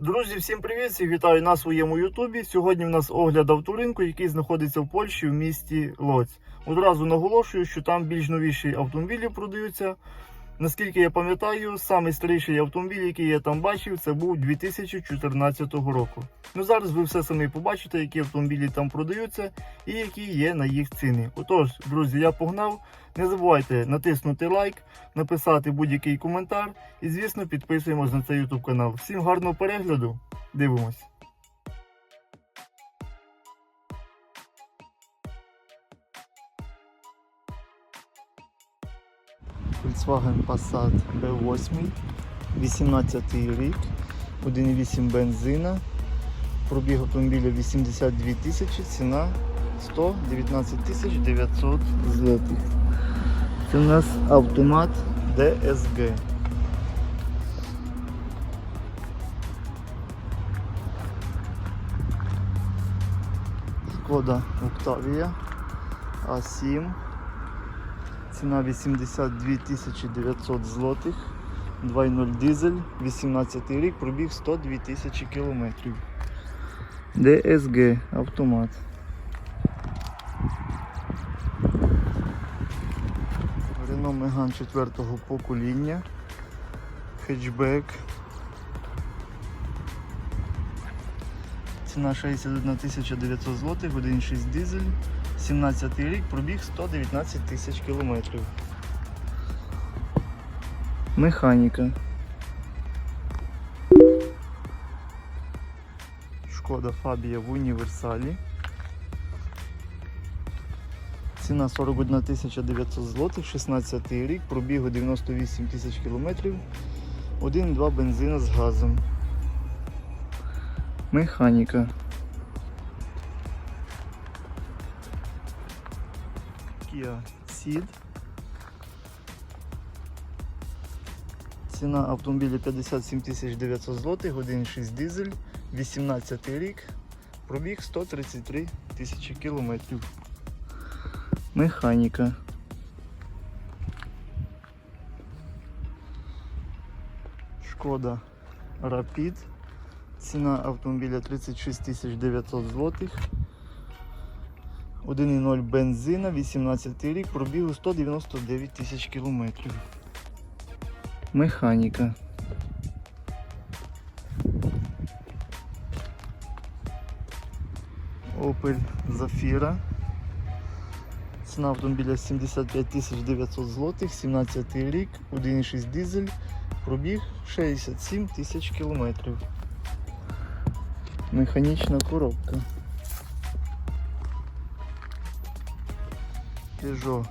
Друзі, всім привіт! Вітаю на своєму Ютубі. Сьогодні в нас огляд авторинку, який знаходиться в Польщі в місті Лоць. Одразу наголошую, що там більш новіші автомобілі продаються. Наскільки я пам'ятаю, самий старіший автомобіль, який я там бачив, це був 2014 року. Ну зараз ви все самі побачите, які автомобілі там продаються і які є на їх ціни. Отож, друзі, я погнав. Не забувайте натиснути лайк, написати будь-який коментар і, звісно, підписуємось на цей YouTube канал. Всім гарного перегляду. Дивимось. Volkswagen Passat B8, 18 рік, 1,8 бензина, пробіг автомобіля 82 тисячі, ціна 119 тисяч 900 злотих. Це у нас автомат DSG. Шкода Octavia А7. Ціна 82 тисячі 900 злотих. 2.0 дизель, 18 рік, пробіг 102 тисячі кілометрів. DSG автомат. Renault Megane 4 покоління. Хетчбек. Ціна 61 900 злотих, 1.6 дизель, 17 рік, пробіг 119 тисяч кілометрів. Механіка. Шкода Фабія в універсалі. Ціна 41 900 злотих, 16 рік, пробігу 98 тисяч кілометрів, 1-2 бензина з газом. Механіка. Ceed. Ціна автомобіля 57 900 злотих, 1,6 дизель, 18 рік, пробіг 133 тисячі кілометрів. Механіка. Шкода Rapid. Ціна автомобіля 36 900 злотих. 1,0 бензина, 18 рік, пробігу 199 тисяч кілометрів. Механіка. Opel Zafira. Ціна автомобіля 75 тисяч 900 злотих, 17 рік, 1,6 дизель, пробіг 67 тисяч кілометрів. Механічна коробка. Peugeot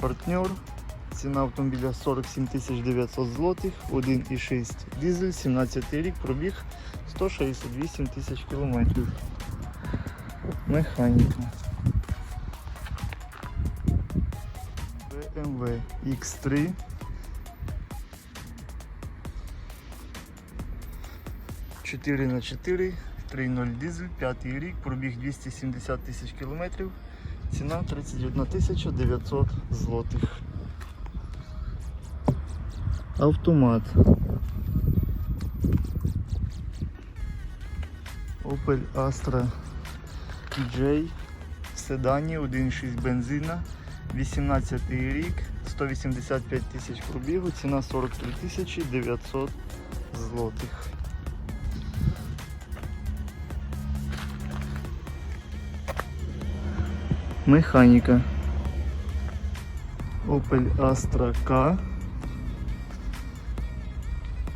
партнер. Ціна автомобіля 47 900 злотих, 1,6 дизель, 17 рік, пробіг 168 тисяч кілометрів. Механіка. BMW X3. Чотири на 4, 3.0 дизель, п'ятий рік, пробіг 270 тисяч кілометрів, ціна 31 тисяча 900 злотих. Автомат. Opel Astra J в седані 1.6 бензина, 18 рік, 185 тисяч пробігу, ціна 43 тисячі 900 злотих. Механіка. Opel Astra K.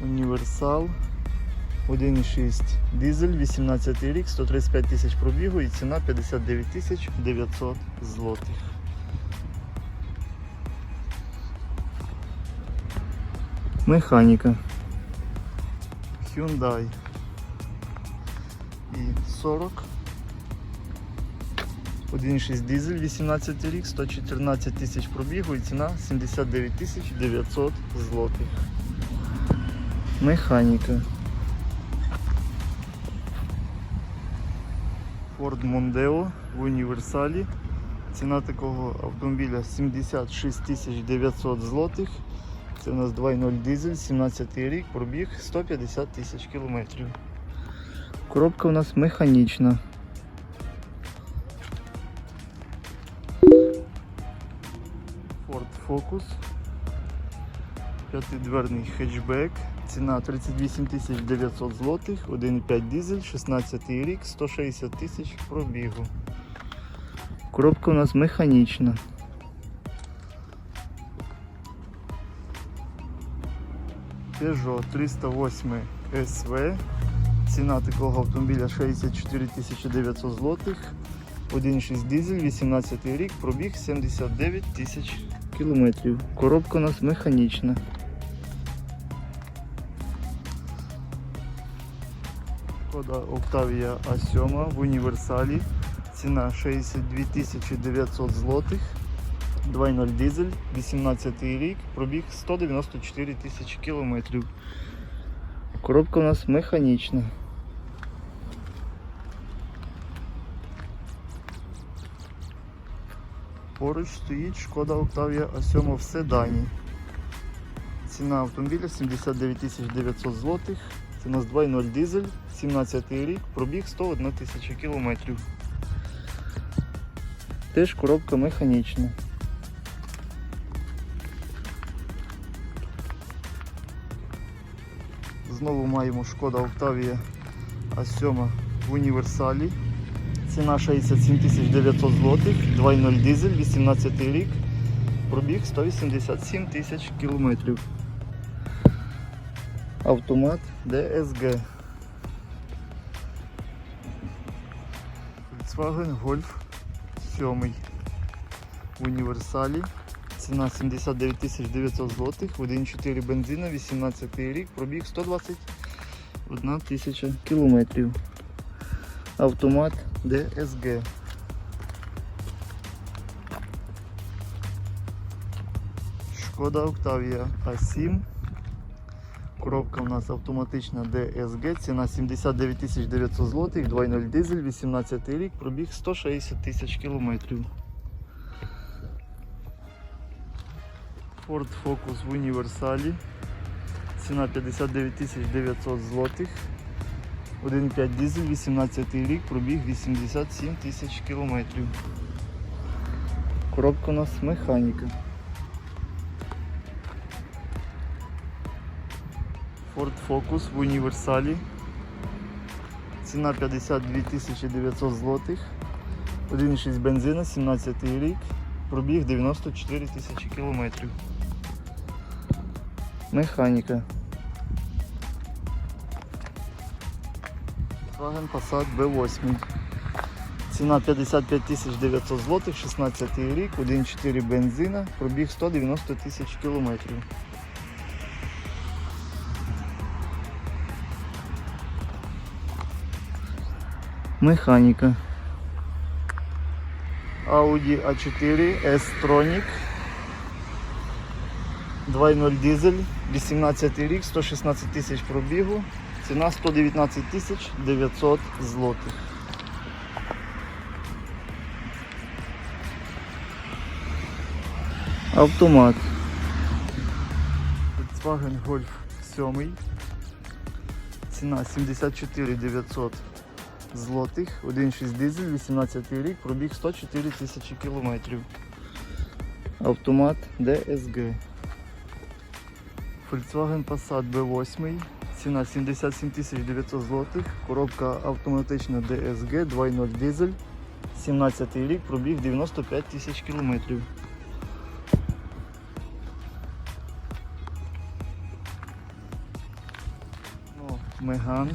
Універсал. 1,6 дизель, 18 рік, 135 тисяч пробігу і ціна 59 тисяч 900 злотих. Механіка. Hyundai і 40. 1,6 дизель, 18 рік, 114 тисяч пробігу і ціна 79 тисяч 900 злотих. Механіка. Ford Mondeo в універсалі. Ціна такого автомобіля 76 тисяч 900 злотих. Це у нас 2.0 дизель, 17 рік, пробіг 150 тисяч кілометрів. Коробка у нас механічна. Focus. П'ятидверний хетчбек. Ціна 38 тисяч 900 злотих, 1,5 дизель, 16 рік, 160 тисяч пробігу. Коробка у нас механічна. Peugeot 308 SV. Ціна такого автомобіля 64 900 злотих. 1,6 дизель, 18 рік, пробіг 79 тисяч кілометрів. Коробка у нас механічна. Шкода Octavia A7 в універсалі. Ціна 62 900 злотих. 2.0 дизель, 18 рік, пробіг 194 тисячі кілометрів. Коробка у нас механічна. Поруч стоїть шкода Octavia A7 в седані. Ціна автомобіля 79 900 злотих. Це у нас 2.0 дизель, 17 рік, пробіг 101 тисяча кілометрів. Теж коробка механічна. Знову маємо шкода Octavia A7 в універсалі. Ціна 67 900 злотих, 2.0 дизель, 18 рік, пробіг 187 тисяч кілометрів. Автомат DSG. Volkswagen Golf 7 в універсалі. Ціна 79 900 злотих, 1.4 бензина, 18 рік, пробіг 121 тисяча кілометрів. Автомат DSG. Шкода Octavia A7. Коробка у нас автоматична DSG, ціна 79 900 злотих, 2.0 дизель, 18 рік, пробіг 160 тисяч кілометрів. Ford Focus в універсалі. Ціна 59 900 злотих. 1,5 дизель, 18 рік, пробіг 87 тисяч кілометрів. Коробка у нас механіка. Ford Focus в універсалі. Ціна 52 тисячі 900 злотих. 1,6 бензина, 17 рік, пробіг 94 тисячі кілометрів. Механіка. Volkswagen Passat B8. Ціна 55 900 злотих, 16 рік, 1,4 бензина, пробіг 190 тисяч кілометрів. Механіка. Audi A4 S-Tronic. 2.0 дизель, 18 рік, 116 тисяч пробігу. Ціна 119 тисяч 900 злотих. Автомат. Volkswagen Golf 7. Ціна 74 900 злотих, 1.6 дизель, 18 рік, пробіг 104 тисячі кілометрів. Автомат DSG. Volkswagen Passat B8. Ціна 77 900 злотих, коробка автоматична DSG 2.0 дизель, 17 рік, пробіг 95 тисяч кілометрів. Ну, Меган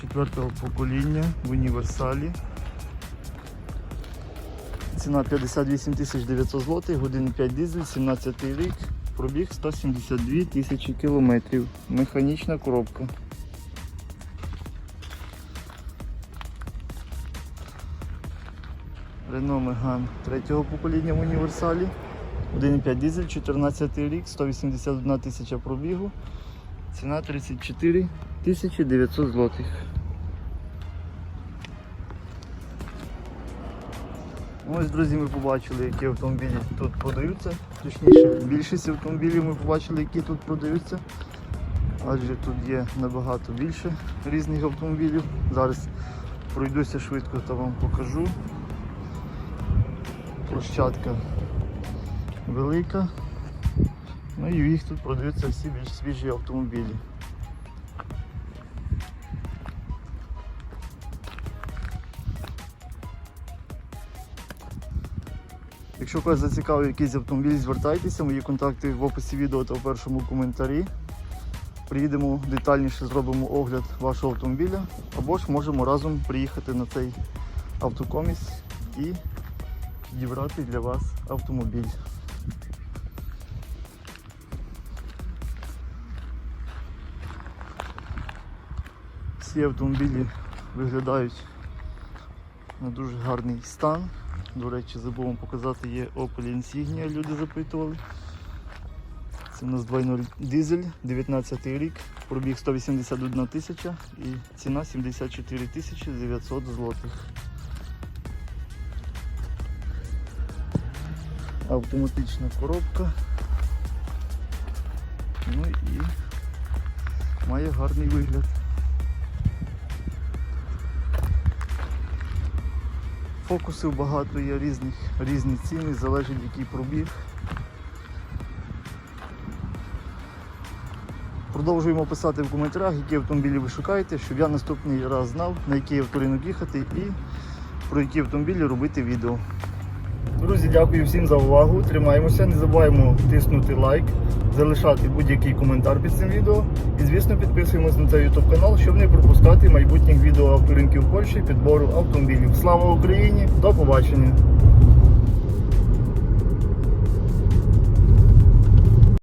четвертого покоління в універсалі. Ціна 58 900 злотих, 1,5 дизель, 17 рік, пробіг 172 тисячі кілометрів. Механічна коробка. Renault Megane третього покоління в універсалі. 1,5 дизель, 14 рік, 181 тисяча пробігу. Ціна 34 тисячі 900 злотих. Ось, друзі, ми побачили, які автомобілі тут продаються. Точніше, більшість автомобілів ми побачили, які тут продаються. Адже тут є набагато більше різних автомобілів. Зараз пройдуся швидко та вам покажу. Площадка велика. Ну і їх тут продаються всі більш свіжі автомобілі. Якщо когось зацікавив якийсь автомобіль, звертайтеся, мої контакти в описі відео та в першому коментарі. Приїдемо детальніше, зробимо огляд вашого автомобіля, або ж можемо разом приїхати на цей автокоміс і підібрати для вас автомобіль. Всі автомобілі виглядають на дуже гарний стан. До речі, забув вам показати, є Opel Insignia, люди запитували. Це у нас 2.0 дизель, 19 рік, пробіг 181 тисяча і ціна 74 тисячі 900 злотих. Автоматична коробка. Ну і має гарний вигляд. Фокусів багато є різних, різні ціни, залежить який пробіг. Продовжуємо писати в коментарях, які автомобілі ви шукаєте, щоб я наступний раз знав, на який авторинок їхати і про які автомобілі робити відео. Друзі, дякую всім за увагу. Тримаємося, не забуваємо тиснути лайк, залишати будь-який коментар під цим відео. І звісно підписуємось на цей YouTube канал, щоб не пропускати майбутніх відео авторинків Польщі підбору автомобілів. Слава Україні! До побачення!